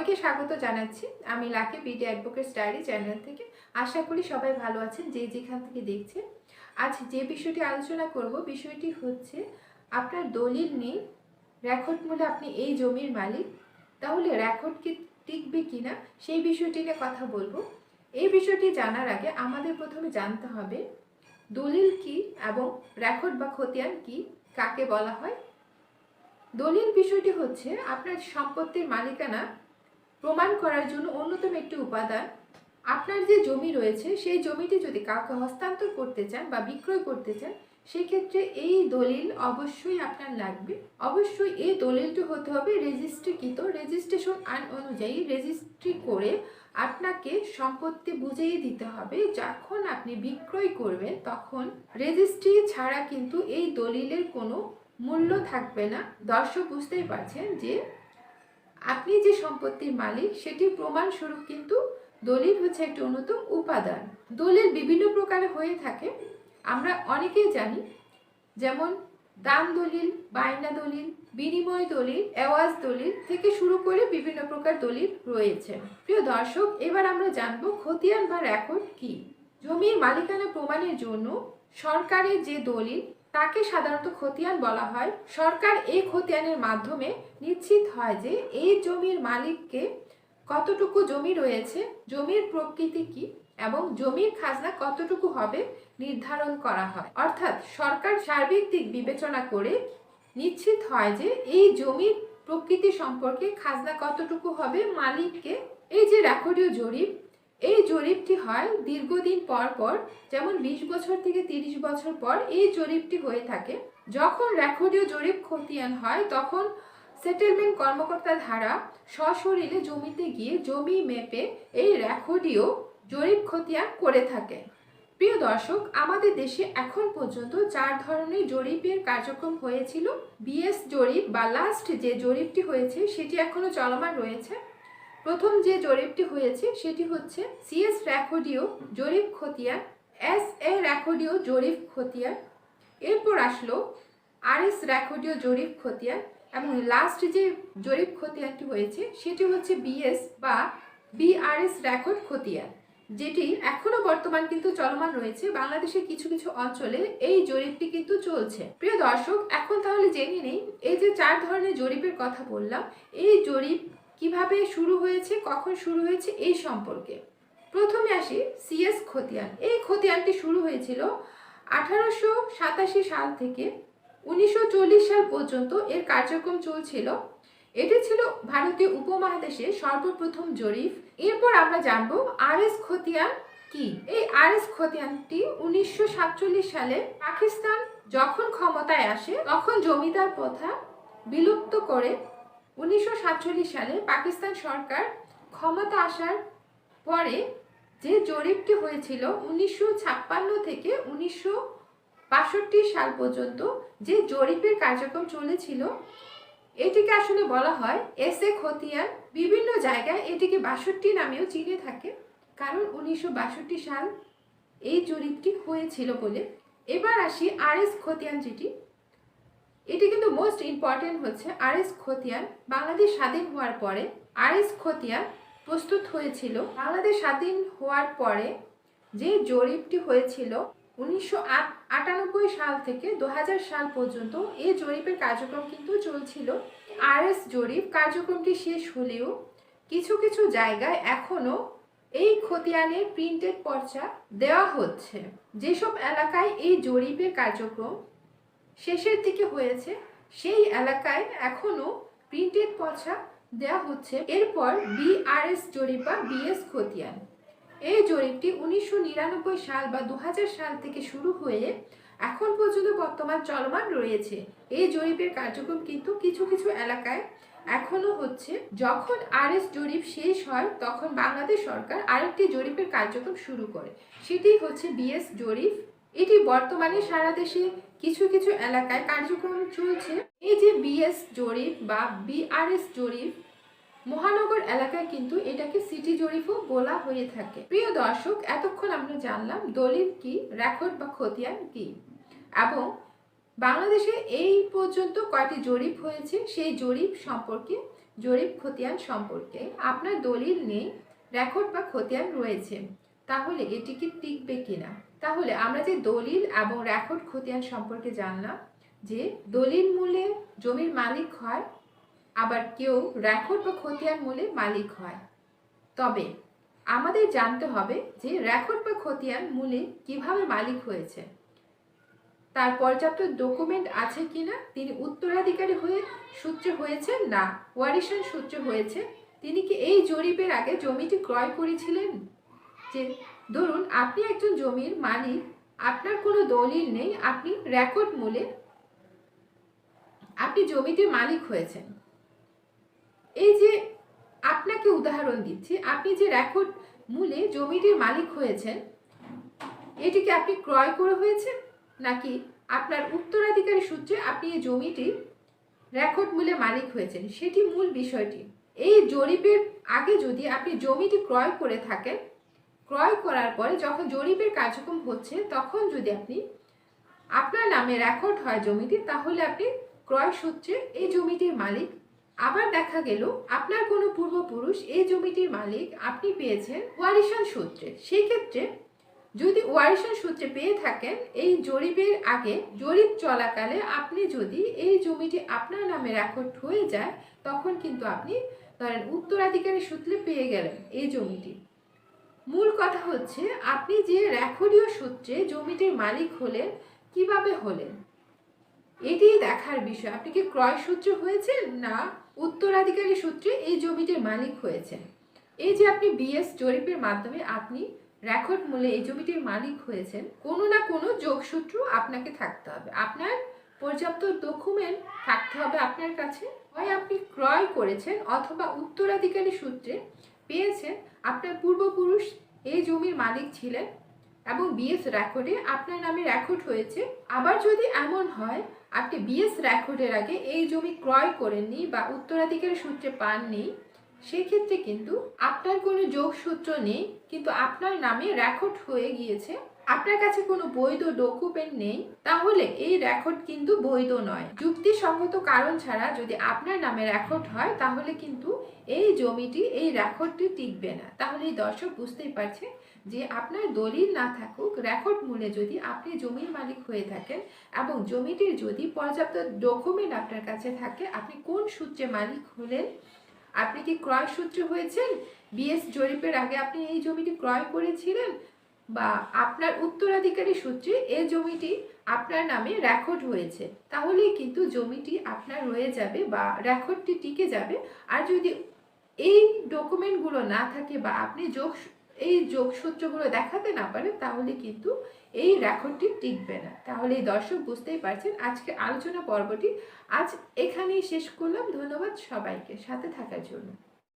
সবাইকে স্বাগত জানাচ্ছি। আমি Lucky BD advocate diary channel থেকে। আশা করি সবাই ভালো আছেন, যে যেখান থেকে দেখছেন। আজ যে বিষয়টি আলোচনা করব, বিষয়টি হচ্ছে আপনার দলিল নেই রেকর্ড মূলে আপনি এই জমির মালিক, তাহলে রেকর্ড কি টিকবে কিনা সেই বিষয়টি নিয়ে কথা বলব। এই বিষয়টি জানার আগে আমাদের প্রথমে জানতে হবে, দলিল কি এবং রেকর্ড বা খতিয়ান কি, কাকে বলা হয়? দলিল বিষয়টি হচ্ছে আপনার সম্পত্তির মালিকানা প্রমাণ করার জন্য অন্যতম একটি উপাদান। আপনার যে জমি রয়েছে, সেই জমিটি যদি কাউকে হস্তান্তর করতে চান বা বিক্রয় করতে চান, সেক্ষেত্রে এই দলিল অবশ্যই আপনার লাগবে। অবশ্যই এই দলিলটি হতে হবে রেজিস্ট্রিকৃত, রেজিস্ট্রেশন আইন অনুযায়ী রেজিস্ট্রি করে আপনাকে সম্পত্তি বুঝিয়ে দিতে হবে। যখন আপনি বিক্রয় করবেন, তখন রেজিস্ট্রি ছাড়া কিন্তু এই দলিলের কোনো মূল্য থাকবে না। দর্শক বুঝতেই পারছেন যে আপনি যে সম্পত্তির মালিক সেটি প্রমাণস্বরূপ কিন্তু দলিল হচ্ছে একটি অন্যতম উপাদান। দলিল বিভিন্ন প্রকারে হয়ে থাকে। আমরা অনেকেই জানি, যেমন দান দলিল, বায়না দলিল, বিনিময় দলিল অ্যাওয়াজ দলিল থেকে শুরু করে বিভিন্ন প্রকার দলিল রয়েছে। প্রিয় দর্শক, এবার আমরা জানব খতিয়ান বা রেকর্ড কি? জমির মালিকানা প্রমাণের জন্য সরকারের যে দলিল তাকে সাধারণত খতিয়ান বলা হয়। সরকার এই খতিয়ানের মাধ্যমে নিশ্চিত হয় যে এই জমির মালিককে কতটুকু জমি রয়েছে, জমির প্রকৃতি কি এবং জমির খাজনা কতটুকু হবে নির্ধারণ করা হয়। অর্থাৎ সরকার সার্বিক দিক বিবেচনা করে নিশ্চিত হয় যে এই জমির প্রকৃতি সম্পর্কে খাজনা কতটুকু হবে মালিককে। এই যে রেকর্ডীয় জরিপ এই জরিপটি হয় দীর্ঘদিন পর পর, যেমন বিশ বছর থেকে তিরিশ বছর পর এই জরিপটি হয়ে থাকে। যখন রেকর্ডীয় জরিপ খতিয়ান হয়, তখন সেটেলমেন্ট কর্মকর্তা ধারা সশরীরে জমিতে গিয়ে জমি মেপে এই রেকর্ডীয় জরিপ খতিয়ান করে থাকে। প্রিয় দর্শক, আমাদের দেশে এখন পর্যন্ত চার ধরনের জরিপের কার্যক্রম হয়েছিল। বিএস জরিপ বা লাস্ট যে জরিপটি হয়েছে, সেটি এখনও চলমান রয়েছে। প্রথম যে জরিপটি হয়েছে, সেটি হচ্ছে সিএস রেকর্ডীয় জরিপ খতিয়ান এস এ রেকর্ডীয় জরিপ খতিয়ান, এরপর আসলো আর এস রেকর্ডীয় জরিপ খতিয়ান এবং লাস্ট যে জরিপ খতিয়ানটি হয়েছে, সেটি হচ্ছে বিএস বা বিআরএস রেকর্ড খতিয়ান, যেটি এখনও বর্তমান কিন্তু চলমান রয়েছে। বাংলাদেশের কিছু কিছু অঞ্চলে এই জরিপটি কিন্তু চলছে। প্রিয় দর্শক, এখন তাহলে জেনে নেই, এই যে চার ধরনের জরিপের কথা বললাম, এই জরিপ কীভাবে শুরু হয়েছে, কখন শুরু হয়েছে, এই সম্পর্কে। প্রথমে আসি সিএস খতিয়ান। এই খতিয়ানটি শুরু হয়েছিল আঠারোশো সাতাশি সাল থেকে উনিশশো চল্লিশ সাল পর্যন্ত এর কার্যক্রম চলছিল। এটি ছিল ভারতীয় উপমহাদেশে সর্বপ্রথম জরিপ। এরপর আমরা জানব আর এস খতিয়ান কি। এই আর এস খতিয়ানটি উনিশশো সাতচল্লিশ সালে পাকিস্তান যখন ক্ষমতায় আসে, তখন জমিদার প্রথা বিলুপ্ত করে উনিশশো সাতচল্লিশ সালে পাকিস্তান সরকার ক্ষমতা আসার পরে যে জরিপটি হয়েছিল উনিশশো ছাপ্পান্ন থেকে উনিশশো বাষট্টি সাল পর্যন্ত যে জরিপের কার্যক্রম চলেছিল, এটিকে আসলে বলা হয় এস এ খতিয়ান। বিভিন্ন জায়গায় এটিকে বাষট্টি নামেও চিনে থাকে, কারণ উনিশশো বাষট্টি সাল এই জরিপটি হয়েছিল বলে। এবার আসি আর এস খতিয়ান যেটি এটি কিন্তু মোস্ট ইম্পর্টেন্ট হচ্ছে আর এস খতিয়ান বাংলাদেশ স্বাধীন হওয়ার পরে আর এস খতিয়ান প্রস্তুত হয়েছিল। বাংলাদেশ স্বাধীন হওয়ার পরে যে জরিপটি হয়েছিল উনিশশো আটানব্বই সাল থেকে দু হাজার সাল পর্যন্ত এই জরিপের কার্যক্রম কিন্তু চলছিল। আর এস জরিপ কার্যক্রমটি শেষ হলেও কিছু কিছু জায়গায় এখনও এই খতিয়ানের প্রিন্টেড পর্চা দেওয়া হচ্ছে। যেসব এলাকায় এই জরিপের কার্যক্রম শেষের দিকে হয়েছে। সেই এলাকায় এখনও প্রিন্টেড পর্চা দেওয়া হচ্ছে। এরপর বিআরএস জরিপ বা বিএস খতিয়ান। এই জরিপটি উনিশশো নিরানব্বই সাল বা দু হাজার সাল থেকে শুরু হয়ে এখন পর্যন্ত বর্তমান চলমান রয়েছে। এই জরিপের কার্যক্রম কিন্তু কিছু কিছু এলাকায় এখনও হচ্ছে। যখন আর এস জরিপ শেষ হয়, তখন বাংলাদেশ সরকার আরেকটি জরিপের কার্যক্রম শুরু করে। সেটি হচ্ছে বিএস জরিপ। এটি বর্তমানে সারা দেশে কিছু কিছু এলাকায় কার্যক্রম চলছে। এই যে বিএস জরিপ বা বিআরএস জরিপ, মহানগর এলাকায় কিন্তু এটাকে সিটি জরিপও বলা হয়ে থাকে। প্রিয় দর্শক, এতক্ষণ আমরা জানলাম দলিল কি, রেকর্ড বা খতিয়ান কি? এবং বাংলাদেশে এই পর্যন্ত কয়টি জরিপ হয়েছে? সেই জরিপ সম্পর্কে, জরিপ খতিয়ান সম্পর্কে আপনার দলিল নেই, রেকর্ড বা খতিয়ান রয়েছে। তাহলে এটি কি টিকবে কিনা? তাহলে আমরা যে দলিল এবং রেকর্ড খতিয়ান সম্পর্কে জানলাম, যে দলিল মূলে জমির মালিক হয়, আবার কেউ রেকর্ড বা খতিয়ান মূলে মালিক হয়। তবে আমাদের জানতে হবে যে রেকর্ড বা খতিয়ান মূলে কীভাবে মালিক হয়েছে। তার পর্যাপ্ত ডকুমেন্ট আছে কিনা, তিনি উত্তরাধিকারী হয়ে সূত্রে হয়েছেন না ওয়ারিশন সূত্রে হয়েছে, তিনি কি এই জরিপের আগে জমিটি ক্রয় করেছিলেন? যে ধরুন, আপনি একজন জমির মালিক, আপনার কোনো দলিল নেই, আপনি রেকর্ড মূলে আপনি জমিটির মালিক হয়েছেন। এই যে আপনাকে উদাহরণ দিচ্ছি, আপনি যে রেকর্ড মূলে জমিটির মালিক হয়েছেন এটিকে আপনি ক্রয় করে হয়েছে নাকি আপনার উত্তরাধিকারী সূত্রে আপনি এই জমিটি রেকর্ড মূলে মালিক হয়েছেন? সেটি মূল বিষয়টি। এই জরিপের আগে যদি আপনি জমিটি ক্রয় করে থাকেন ক্রয় করার পরে যখন জরিপের কার্যক্রম হচ্ছে, তখন যদি আপনি আপনার নামে রেকর্ড হয় জমিটি তাহলে আপনি ক্রয় সূত্রে এই জমিটির মালিক। আবার দেখা গেল, আপনার কোনো পূর্বপুরুষ এই জমিটির মালিক, আপনি পেয়েছেন ওয়ারিশান সূত্রে। সেই ক্ষেত্রে যদি ওয়ারিশন সূত্রে পেয়ে থাকেন, এই জরিপের আগে জরিপ চলাকালে আপনি যদি এই জমিটি আপনার নামে রেকর্ড হয়ে যায়, তখন কিন্তু আপনি ধরেন উত্তরাধিকারী সূত্রে পেয়ে গেলেন এই জমিটি। মূল কথা হচ্ছে, আপনি যে রেকর্ডীয় সূত্রে জমিটির মালিক হলেন, কীভাবে হলেন? এটিই দেখার বিষয়। আপনি কি ক্রয় সূত্রে হয়েছেন না উত্তরাধিকারী সূত্রে এই জমিটির মালিক হয়েছেন? এই যে আপনি বিএস জরিপের মাধ্যমে আপনি রেকর্ড মূল্যে এই জমিটির মালিক হয়েছেন, কোনো না কোনো যোগসূত্র আপনাকে থাকতে হবে। আপনার পর্যাপ্ত ডকুমেন্ট থাকতে হবে আপনার কাছে। হয় আপনি ক্রয় করেছেন অথবা উত্তরাধিকারী সূত্রে পেয়েছেন আপনার পূর্বপুরুষ এই জমির মালিক ছিলেন এবং বিএস রেকর্ডে আপনার নামে রেকর্ড হয়েছে। আবার যদি এমন হয়, আপনি বিএস রেকর্ডের আগে এই জমি ক্রয় করেননি বা উত্তরাধিকারের সূত্রে পাননি, সেক্ষেত্রে কিন্তু আপনার কোনো যোগসূত্র নেই, কিন্তু আপনার নামে রেকর্ড হয়ে গিয়েছে। আপনার কাছে কোনো বৈধ ডকুমেন্ট নেই, তাহলে এই রেকর্ড কিন্তু বৈধ নয়। যুক্তিসঙ্গত কারণ ছাড়া যদি আপনার নামে রেকর্ড হয়, তাহলে কিন্তু এই জমিটি, এই রেকর্ডটি টিকবে না। তাহলে দর্শক বুঝতেই পারছে যে আপনার দলিল না থাকুক রেকর্ড মূলে যদি আপনি জমির মালিক হয়ে থাকেন এবং জমিটির যদি পর্যাপ্ত ডকুমেন্ট আপনার কাছে থাকে, আপনি কোন সূত্রে মালিক হলেন? আপনি কি ক্রয় সূত্রে হয়েছেন বিএস জরিপের আগে আপনি এই জমিটি ক্রয় করেছিলেন? বা আপনার উত্তরাধিকারী সূত্রে এই জমিটি আপনার নামে রেকর্ড হয়েছে, তাহলেই কিন্তু জমিটি আপনার রয়ে যাবে বা রেকর্ডটি টিকে যাবে। আর যদি এই ডকুমেন্টগুলো না থাকে বা আপনি যোগ, এই যোগসূত্রগুলো দেখাতে না পারেন, তাহলে কিন্তু এই রেকর্ডটি টিকবে না। তাহলে এই দর্শক বুঝতেই পারছেন আজকে আলোচনা পর্বটি আজ এখানেই শেষ করলাম। ধন্যবাদ সবাইকে, সাথে থাকার জন্য।